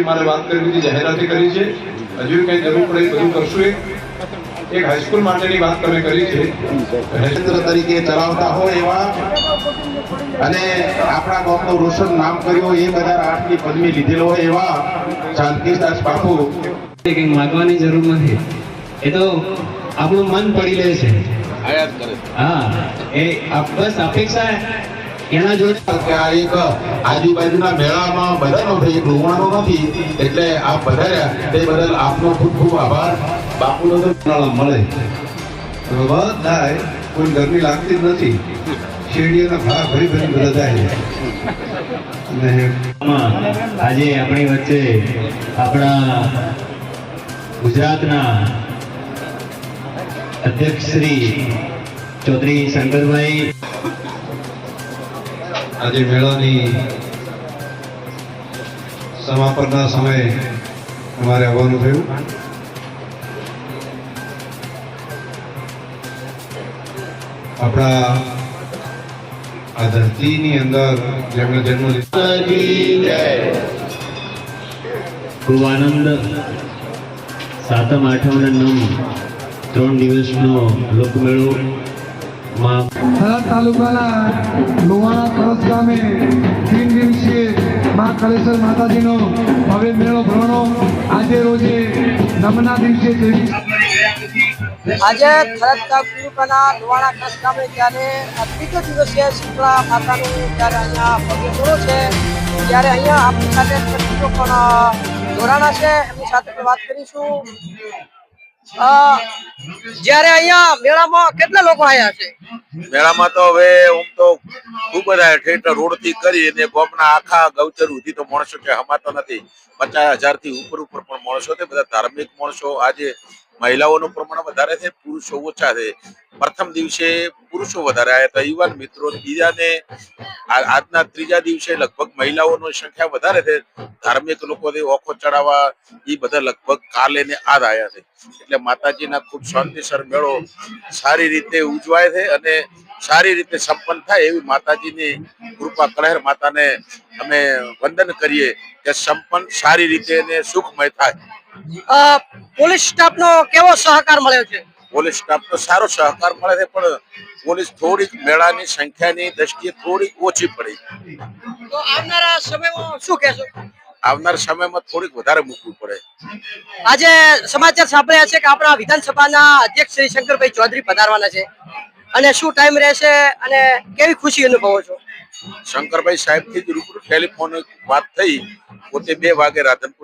બી મારે વાત કરી હતી જાહેરાતી કરી છે. હજુ કંઈ જરૂર પડે બધું કરશું એક. હાઈસ્કૂલ માટેની વાત તમે કરી છે. કેન્દ્ર તરીકે ચલાવતા હોય એવા. અને આપણા ગામનું રોશન નામ કર્યું એક એ બધા આઠની પદવી લીધેલો હોય એવા શાંતિદાસ બાપુ. કંઈક માગવાની જરૂર નથી. એ તો આપણું મન પડી લે છે. હા એ બસ અપેક્ષા એના જોડે કે આ એક આજુબાજુના મેળામાં બધાનો ભાઈ રોવાનો નથી એટલે આપ વધાર્યા તે બદલ આપનો ખૂબ ખૂબ આભાર. બાપુનો તો મેળા. મળે બધાય કોઈ ગરમી લાગતી જ નથી. શેરડીઓના ભાવ ભરી ભરી બધા જાય આજે આપણી વચ્ચે આપણા ગુજરાતના અધ્યક્ષ શ્રી ચૌધરી શંકરભાઈ આજે મેળાની સમાપનના સમયે અમારે આવવાનું થયું. આપણા આ ધરતીની અંદર જેમણે જન્મ ખૂબ આનંદ. સાતમ આઠમ અને નવ ત્રણ દિવસનો લોકમેળો. થરાદ તાલુકાના લોહાણા કરસ ગામે તીન દિવસીય મા કલેશ્વર માતાજીનો ભવ્ય મેળો ભરણો આજે રોજે નમના દિવસે આજે થરદ તાલુકાના લુવાણા ખાસ ગામે જ્યારે આ ત્રીજો દિવસીય શીતળા માતાનું જ્યારે અહીંયા ભવ્ય મેળો છે ત્યારે અહીંયા આપણી સાથે પણ ધોરાણા છે. એમની સાથે પણ વાત કરીશું. જ્યારે અહીંયા મેળામાં કેટલા લોકો આવ્યા છે? મેળામાં તો હવે હું તો ખૂબ બધા ઠેઠ રોડથી કરી અને ગામના આખા ગૌચર સુધી તો માણસો કે હમાતા નથી. પચાસ હજારથી ઉપર ઉપર પણ માણસો છે, બધા ધાર્મિક માણસો. આજે મહિલાઓનું પ્રમાણ વધારે છે, પુરુષો ઓછા છે. પ્રથમ દિવસે પુરુષો વધારે આવ્યા હતા. યુવાન મિત્રો બીજાને આજના ત્રીજા દિવસે લગભગ મહિલાઓની સંખ્યા વધારે છે. ધાર્મિક લોકો ઓખો ચડાવવા એ બધા લગભગ કાલે ને આજ આવ્યા છે. એટલે માતાજીના ખૂબ શાંતિસર મેળો સારી રીતે ઉજવાય છે અને સારી રીતે સંપન્ન થાય એવી માતાજીની કૃપા કળહેર માતાને અમે વંદન કરીએ કે સંપન્ન સારી રીતે અને સુખમય થાય. પોલીસ સ્ટાફનો કેવો સહકાર મળ્યો છે? પોલીસ સ્ટાફનો સારો સહકાર મળે છે પણ પોલીસ થોડીક મેળાની સંખ્યાની દ્રષ્ટિએ થોડીક ઓછી પડી. તો આવનારા સમયમાં શું કહેશો? આવનાર સમયમાં થોડીક વધારે મૂકવું પડે. આજે સમાચાર સાંભળ્યા છે કે આપણા વિધાનસભાના અધ્યક્ષ શ્રી શંકરભાઈ ચૌધરી પધારવાના છે. અને શું ટાઈમ રહેશે અને કેવી ખુશી અનુભવો છો? શંકરભાઈ સાહેબથી રૂબરૂ ટેલિફોન વાત થઈ પોતે બે વાગે રાધનપુર